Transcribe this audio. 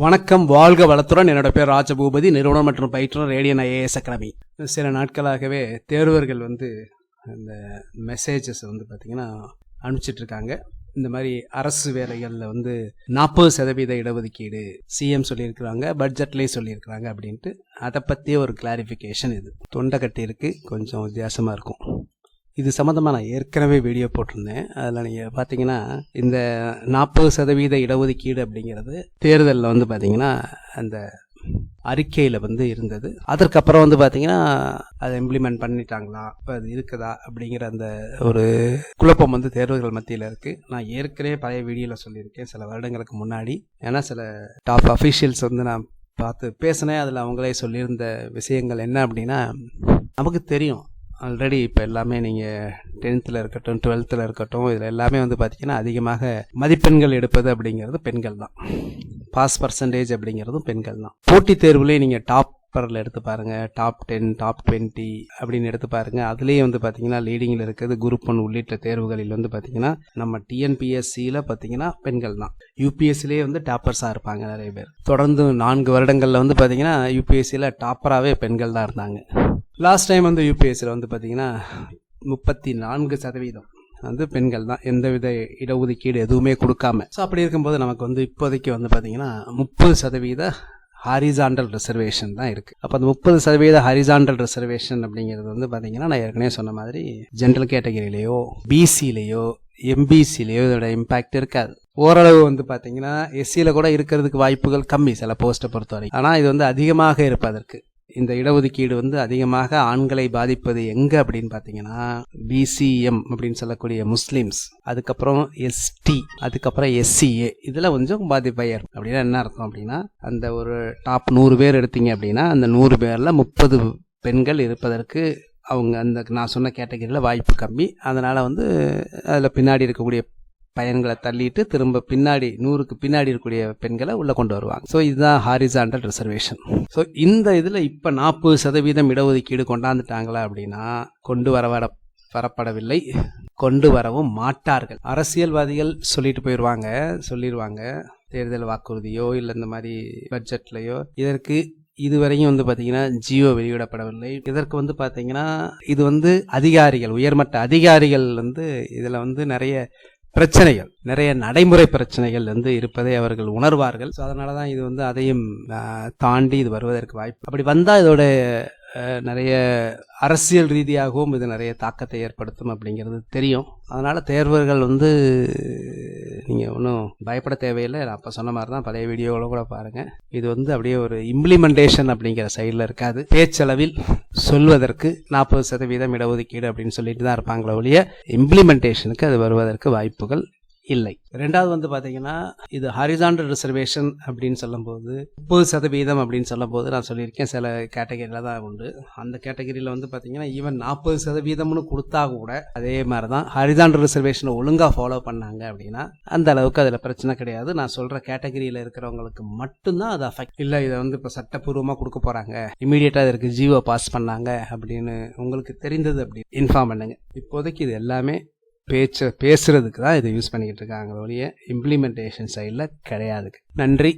வணக்கம் வாழ்க வளத்துடன். என்னோட பேர் ராஜபூபதி நிறுவனம் மற்றும் பயிற்றுனர் ரேடியன் ஐஏஎஸ் அகாடமி. சில நாட்களாகவே தேர்வர்கள் வந்து அந்த மெசேஜஸ் வந்து பார்த்திங்கன்னா அனுப்பிச்சிட்டு இருக்காங்க இந்த மாதிரி அரசு வேலைகளில் வந்து நாற்பது சதவீத இடஒதுக்கீடு சிஎம் சொல்லியிருக்கிறாங்க பட்ஜெட்லேயும் சொல்லியிருக்கிறாங்க அப்படின்ட்டு. அதை பற்றிய ஒரு கிளாரிஃபிகேஷன் இது. தொண்டை கட்டி இருக்கு கொஞ்சம் வித்தியாசமாக இருக்கும். இது சம்மந்தமாக நான் ஏற்கனவே வீடியோ போட்டிருந்தேன். அதில் நீங்கள் பார்த்தீங்கன்னா இந்த நாற்பது சதவீத இடஒதுக்கீடு அப்படிங்கிறது தேர்தலில் வந்து பார்த்தீங்கன்னா அந்த அறிக்கையில் வந்து இருந்தது. அதற்கப்புறம் வந்து பார்த்தீங்கன்னா அதை இம்ப்ளிமெண்ட் பண்ணிட்டாங்களா? இப்போ அது இருக்குதா? அப்படிங்கிற அந்த ஒரு குழப்பம் வந்து தேர்வுகள் மத்தியில் இருக்குது நான் ஏற்கனவே பழைய வீடியோவில் சொல்லியிருக்கேன். சில வருடங்களுக்கு முன்னாடி. ஏன்னா சில டாப் அஃபீஷியல்ஸ் வந்து நான் பார்த்து பேசினேன். அதில் அவங்களே சொல்லியிருந்த விஷயங்கள் என்ன அப்படின்னா நமக்கு தெரியும். ஆல்ரெடி இப்போ எல்லாமே நீங்கள் டென்த்தில் இருக்கட்டும் டுவெல்த்தில் இருக்கட்டும் இதில் எல்லாமே வந்து பார்த்திங்கன்னா அதிகமாக மதிப்பெண்கள் எடுப்பது அப்படிங்கிறது பெண்கள் தான். பாஸ் பர்சன்டேஜ் அப்படிங்கிறதும் பெண்கள் தான். போட்டித் தேர்வுலேயே நீங்கள் டாப் பரில் எடுத்து பாருங்கள் டாப் டென் டாப் டுவெண்ட்டி அப்படின்னு எடுத்து பாருங்கள் அதுலேயே வந்து பார்த்திங்கன்னா லீடிங்கில் இருக்கிறது குரூப் ஒன் உள்ளிட்ட தேர்வுகளில் வந்து பார்த்திங்கன்னா நம்ம டிஎன்பிஎஸ்சியில் பார்த்தீங்கன்னா பெண்கள் தான். யூபிஎஸ்சிலே வந்து டாப்பர்ஸாக இருப்பாங்க நிறைய பேர். தொடர்ந்து நான்கு வருடங்களில் வந்து பார்த்தீங்கன்னா யூபிஎஸ்சியில் டாப்பராகவே பெண்கள் தான் இருந்தாங்க. லாஸ்ட் டைம் வந்து யூபிஎஸ்சியில் வந்து பார்த்தீங்கன்னா முப்பத்தி நான்கு சதவீதம் வந்து பெண்கள் தான் எந்தவித இடஒதுக்கீடு எதுவுமே கொடுக்காம. ஸோ அப்படி இருக்கும்போது நமக்கு வந்து இப்போதைக்கு வந்து பார்த்தீங்கன்னா முப்பது சதவீத ஹாரிசாண்டல் ரிசர்வேஷன் தான் இருக்குது அப்போ அந்த முப்பது சதவீத ஹாரிசாண்டல் ரிசர்வேஷன் அப்படிங்கிறது வந்து பார்த்தீங்கன்னா நான் ஏற்கனவே சொன்ன மாதிரி ஜென்ரல் கேட்டகரியிலேயோ பிசிலேயோ எம்பிசிலேயோ இதோட இம்பாக்ட் இருக்காது. ஓரளவு வந்து பார்த்தீங்கன்னா எஸ்சியில் கூட இருக்கிறதுக்கு வாய்ப்புகள் கம்மி சில போஸ்ட்டை பொறுத்த வரைக்கும் ஆனால் இது வந்து அதிகமாக இருப்பதற்கு. இந்த இடஒதுக்கீடு வந்து அதிகமாக ஆண்களை பாதிப்பது எங்க அப்படின்னு பார்த்தீங்கன்னா பிசிஎம் அப்படின்னு சொல்லக்கூடிய முஸ்லிம்ஸ் அதுக்கப்புறம் எஸ்டி அதுக்கப்புறம் எஸ்சிஏ இதில் கொஞ்சம் பாதிப்பையர். அப்படின்னா என்ன அர்த்தம் அப்படின்னா அந்த ஒரு டாப் நூறு பேர் எடுத்தீங்க அப்படின்னா அந்த நூறு பேரில் முப்பது பெண்கள் இருப்பதற்கு அவங்க அந்த நான் சொன்ன கேட்டகரியில் வாய்ப்பு கம்மி. அதனால் வந்து அதில் பின்னாடி இருக்கக்கூடிய பையன்களை தள்ளிட்டு திரும்ப பின்னாடி நூறுக்கு பின்னாடி இருக்கக்கூடிய பெண்களை உள்ள கொண்டு வருவாங்க. ஸோ இதுதான் ஹாரிசாண்டல் ரிசர்வேஷன் ஸோ இந்த இதில் இப்போ நாற்பது சதவீதம் இடஒதுக்கீடு கொண்டாந்துட்டாங்களா அப்படின்னா கொண்டு வர வர வரப்படவில்லை. கொண்டு வரவும் மாட்டார்கள். அரசியல்வாதிகள் சொல்லிட்டு போயிடுவாங்க சொல்லிடுவாங்க தேர்தல் வாக்குறுதியோ இல்லை இந்த மாதிரி பட்ஜெட்லையோ இதற்கு இதுவரையும் வந்து பார்த்தீங்கன்னா ஜியோ வெளியிடப்படவில்லை. இதற்கு வந்து பார்த்தீங்கன்னா இது வந்து அதிகாரிகள் உயர்மட்ட அதிகாரிகள் வந்து இதில் வந்து நிறைய பிரச்சனைகள். நிறைய நடைமுறை பிரச்சனைகள் வந்து இருப்பதை அவர்கள் உணர்வார்கள். ஸோ அதனால தான் இது வந்து அதையும் தாண்டி இது வருவதற்கு வாய்ப்பு. அப்படி வந்தால் இதோட நிறைய அரசியல் ரீதியாகவும் இது நிறைய தாக்கத்தை ஏற்படுத்தும் அப்படிங்கிறது தெரியும். அதனால் தேர்வர்கள் வந்து நீங்கள் ஒன்றும் பயப்பட தேவையில்லை. நான் அப்போ சொன்ன மாதிரி தான் பழைய வீடியோவில் கூட பாருங்கள் இது வந்து அப்படியே ஒரு இம்ப்ளிமெண்டேஷன் அப்படிங்கிற சைடில் இருக்காது. பேச்சளவில் சொல்வதற்கு நாற்பது சதவீதம் இடஒதுக்கீடு அப்படின்னு சொல்லிட்டு தான் இருப்பாங்களே ஒழிய இம்ப்ளிமெண்டேஷனுக்கு அது வருவதற்கு வாய்ப்புகள் இல்லை. ரெண்டாவது வந்து பார்த்தீங்கன்னா இது ஹாரிசான்டல் ரிசர்வேஷன் அப்படின்னு சொல்லும்போது முப்பது சதவீதம் அப்படின்னு சொல்லும்போது நான் சொல்லியிருக்கேன் சில கேட்டகரியில் தான் உண்டு. அந்த கேட்டகரியில் வந்து பார்த்தீங்கன்னா ஈவன் நாற்பது சதவீதம்னு கொடுத்தா கூட அதே மாதிரி தான் ஹாரிசாண்டல் ரிசர்வேஷனை ஒழுங்காக ஃபாலோ பண்ணாங்க அப்படின்னா அந்த அளவுக்கு அதில் பிரச்சனை கிடையாது. நான் சொல்கிற கேட்டகரியில் இருக்கிறவங்களுக்கு மட்டும்தான் அது அஃபெக்ட் இல்லை இதை வந்து இப்போ சட்டப்பூர்வமாக கொடுக்க போகிறாங்க இமீடியட்டாக இதற்கு ஜியோ பாஸ் பண்ணாங்க அப்படின்னு உங்களுக்கு தெரிந்தது அப்படி. இன்ஃபார்ம் பண்ணுங்க. இப்போதைக்கு இது எல்லாமே பேச்சு பேசுகிறதுக்கு தான் இதை யூஸ் பண்ணிக்கிட்டு இருக்காங்க. ஒழிய இம்ப்ளிமெண்டேஷன் சைடில் கிடையாது நன்றி.